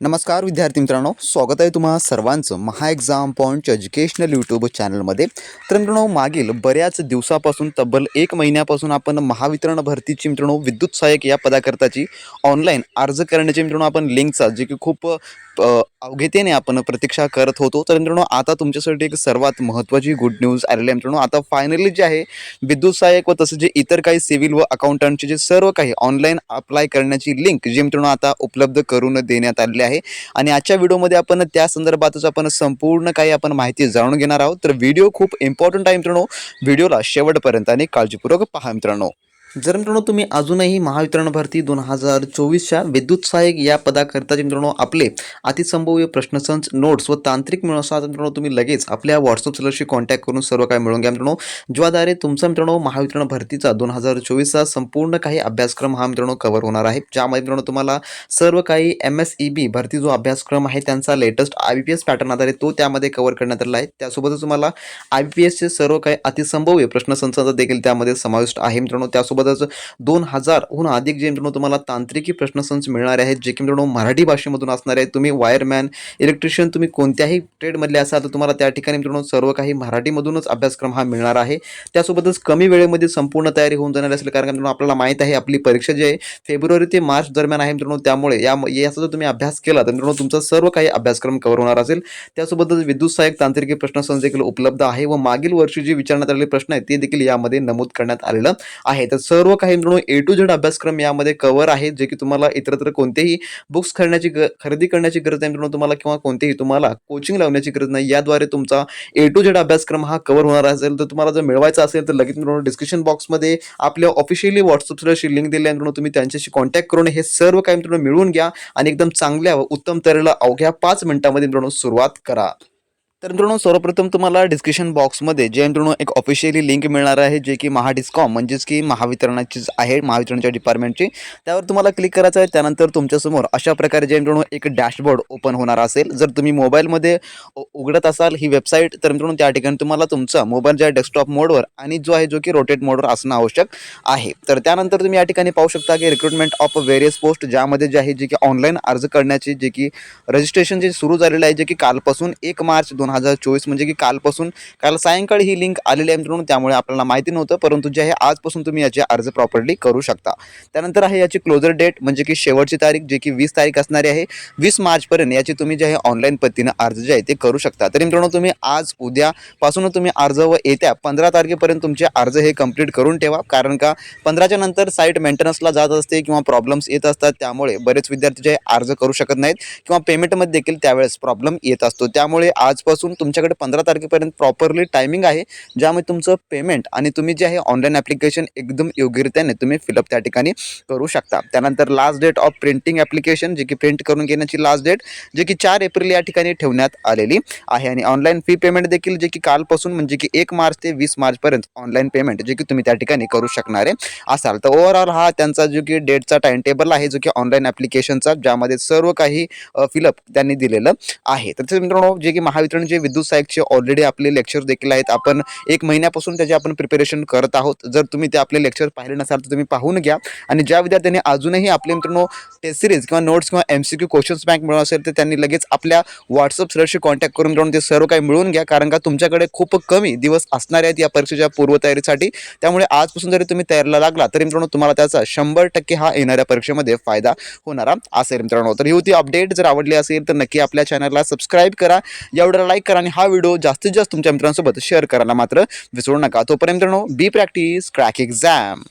नमस्कार विद्यार्थी मित्रांनो. स्वागत आहे तुम्हा सर्वांचं Maha exam point educational YouTube चॅनलमध्ये तर मित्रांनो मागील बऱ्याच दिवसापासून तब्बल एक महिन्यापासून आपण महावितरण भरतीची मित्रांनो विद्युत सहाय्यक या पदाकरताची ऑनलाईन अर्ज करण्याची मित्रांनो आपण लिंकचा जे की खूप अ, अवघतेने आपण प्रतीक्षा करत होतो. तर मित्रांनो आता तुमच्यासाठी एक सर्वात महत्त्वाची गुड न्यूज आलेली आहे मित्रांनो. आता फायनली जे आहे विद्युत सहाय्यक व तसं जे इतर काही सिव्हिल व अकाउंटंटचे जे सर्व काही ऑनलाईन अप्लाय करण्याची लिंक जी मित्रांनो आता उपलब्ध करून देण्यात आलेली आहे. आणि आजच्या व्हिडिओमध्ये आपण त्या संदर्भातच आपण संपूर्ण काही आपण माहिती जाणून घेणार आहोत. तर व्हिडिओ खूप इम्पॉर्टंट आहे मित्रांनो. व्हिडिओला शेवटपर्यंत आणि काळजीपूर्वक पहा मित्रांनो. जर मित्रांनो तुम्ही अजूनही महावितरण भरती दोन हजार चोवीसच्या विद्युत सहाय्यक या पदाकरता मित्रांनो आपले अतिसंभव्य प्रश्नसंच नोट्स व तांत्रिक मिळवसा मित्रांनो तुम्ही लगेच आपल्या व्हॉट्सअप सेलरशी कॉन्टॅक्ट करून सर्व काय मिळून घ्या मित्रांनो. ज्याद्वारे तुमचा मित्रांनो महावितरण भरतीचा दोन हजार चोवीसचा संपूर्ण काही अभ्यासक्रम हा मित्रांनो कव्हर होणार आहे. ज्यामध्ये मित्रांनो तुम्हाला सर्व काही एम एस ई बी भरती जो अभ्यासक्रम आहे त्यांचा latest I B P S pattern आधारित तो त्यामध्ये कव्हर करण्यात आलेला आहे. त्यासोबतच तुम्हाला आय बी पी एसचे सर्व काही अतिसंभव्य प्रश्नसंचाचा देखील त्यामध्ये समाविष्ट आहे मित्रांनो. त्यासोबतच दोन हजारहून अधिक जे मित्रांनो तुम्हाला तांत्रिकी प्रश्नसंच मिळणारे आहेत जे की मित्रांनो मराठी भाषेमधून असणार आहेत. तुम्ही वायरमॅन इलेक्ट्रिशियन तुम्ही कोणत्याही ट्रेडमधले असाल तर तुम्हाला त्या ठिकाणी मित्रांनो सर्व काही मराठीमधूनच अभ्यासक्रम हा मिळणार आहे. त्यासोबतच कमी वेळेमध्ये संपूर्ण तयारी होऊन जाणार असेल कारण मित्रांनो आपल्याला माहीत आहे आपली परीक्षा जी आहे फेब्रुवारी ते मार्च दरम्यान आहे मित्रांनो. त्यामुळे या याचा जर तुम्ही अभ्यास केला तर मित्रांनो तुमचा सर्व काही अभ्यासक्रम कव्हर होणार असेल. त्यासोबतच विद्युत सहाय्यक तांत्रिकी प्रश्नसंच देखील उपलब्ध आहे व मागील वर्षी जे विचारण्यात आलेले प्रश्न आहेत ते देखील यामध्ये नमूद करण्यात आलेलं आहे. तर सर्व काही मित्रांनो ए टू झेड अभ्यासक्रम यामध्ये कव्हर आहे जे की तुम्हाला इतरत्र कोणतेही बुक्स खरण्याची ग खरेदी करण्याची गरज नाही मित्रांनो तुम्हाला किंवा कोणतेही तुम्हाला कोचिंग लावण्याची गरज नाही. याद्वारे तुमचा ए टू झेड अभ्यासक्रम हा कव्हर होणार असेल. तर तुम्हाला जर मिळवायचा असेल तर लगेच मित्रांनो डिस्क्रिप्शन बॉक्समध्ये आपल्या ऑफिशियली व्हॉट्सअपची लिंक दिली आहे. मित्रांनो तुम्ही त्यांच्याशी कॉन्टॅक्ट करून हे सर्व काही मित्रांनो मिळवून घ्या आणि एकदम चांगल्या व उत्तम तऱ्हेला अवघ्या पाच मिनिटांमध्ये मित्रांनो सुरुवात करा. तर मित्रांनो सर्वप्रथम तुम्हाला डिस्क्रिप्शन बॉक्समध्ये जे मित्रांनो एक ऑफिशियली लिंक मिळणार आहे जे की महाडिस्कॉम म्हणजेच की महावितरणाचीच आहे महावितरणच्या डिपार्टमेंटची त्यावर तुम्हाला क्लिक करायचं आहे त्यानंतर तुमच्यासमोर अशा प्रकारे जे मित्रांनो एक डॅशबोर्ड ओपन होणार असेल. जर तुम्ही मोबाईलमध्ये उघडत असाल ही वेबसाईट तर मित्रांनो त्या ठिकाणी तुम्हाला तुमचा मोबाईलच्या डेस्कटॉप मोडवर आणि जो आहे जो की रोटेट मोडवर असणं आवश्यक आहे. तर त्यानंतर तुम्ही या ठिकाणी पाहू शकता की रिक्रुटमेंट ऑफ व्हेरियस पोस्ट ज्यामध्ये जे आहे जे की ऑनलाईन अर्ज करण्याची जे की रजिस्ट्रेशन जे सुरू झालेलं आहे जे की कालपासून एक मार्च दोन हजार चोवीस म्हणजे की कालपासून काल सायंकाळी ही लिंक आलेली आहे मित्रांनो त्यामुळे आपल्याला माहिती नव्हतं परंतु जे आहे आजपासून तुम्ही याचे अर्ज प्रॉपरली करू शकता. त्यानंतर आहे याची क्लोजर डेट म्हणजे की शेवटची तारीख जे की वीस तारीख असणारी आहे वीस मार्चपर्यंत याची तुम्ही जे आहे ऑनलाईन पद्धतीनं अर्ज जे आहे ते करू शकता. तरी मित्रांनो तुम्ही आज उद्यापासून तुम्ही अर्ज व येत्या पंधरा तारखेपर्यंत तुमचे अर्ज हे कंप्लीट करून ठेवा. कारण का पंधराच्या नंतर साईट मेंटेनन्सला जात असते किंवा प्रॉब्लेम्स येत असतात त्यामुळे बरेच विद्यार्थी जे अर्ज करू शकत नाहीत किंवा पेमेंटमध्ये देखील त्यावेळेस प्रॉब्लेम येत असतो. त्यामुळे आजपासून तुमच्याकडे पंधरा तारखेपर्यंत प्रॉपरली टायमिंग आहे ज्यामुळे तुमचं पेमेंट आणि तुम्ही जे आहे ऑनलाईन ॲप्लिकेशन एकदम योग्यरित्याने तुम्ही फिलअप त्या ठिकाणी करू शकता. त्यानंतर last date of printing application जे की प्रिंट करून घेण्याची लास्ट डेट जे की चार एप्रिल या ठिकाणी ठेवण्यात आलेली आहे. आणि ऑनलाईन फी पेमेंट देखील जे की कालपासून म्हणजे की एक मार्च ते वीस मार्चपर्यंत ऑनलाईन पेमेंट जे की तुम्ही त्या ठिकाणी करू शकणार आहे असाल. तर ओव्हरऑल हा त्यांचा जो की डेटचा टाइम टेबल आहे जो की ऑनलाईन ॲप्लिकेशनचा ज्यामध्ये सर्व काही फिलअप त्यांनी दिलेलं आहे. तर मित्रांनो जे की महावितरण महावितरणचे विद्युत सहाय्यकचे ऑलरेडी आपले लेक्चर देखील आहेत. आपण एक महिन्यापासून त्याचे आपण प्रिपरेशन करत आहोत. जर तुम्ही ते आपले लेक्चर पाहिले नसाल तर तुम्ही पाहून घ्या. आणि ज्या विद्यार्थ्यांनी अजूनही आपले मित्रांनो टेस्ट सिरीज किंवा नोट्स किंवा M C Q questions bank मिळवून असेल तर त्यांनी लगेच आपल्या व्हॉट्सअप सरशी कॉन्टॅक्ट करून मित्रांनो ते सर्व काही मिळवून घ्या. कारण का तुमच्याकडे खूप कमी दिवस असणार आहेत या परीक्षेच्या पूर्वतयारीसाठी. त्यामुळे आजपासून जरी तुम्ही तयारीला लागला तरी मित्रांनो तुम्हाला त्याचा शंभर टक्के हा येणाऱ्या परीक्षेमध्ये फायदा होणारा असेल मित्रांनो. तर ही होती अपडेट जर आवडली असेल तर नक्की आपल्या चॅनलला सबस्क्राईब करा. एवढा लाईक करा आणि हा व्हिडिओ जास्तीत जास्त तुमच्या मित्रांसोबत शेअर करायला मात्र विसरू नका. तोपर्यंत मित्रांनो बी प्रॅक्टिस क्रॅक एक्झाम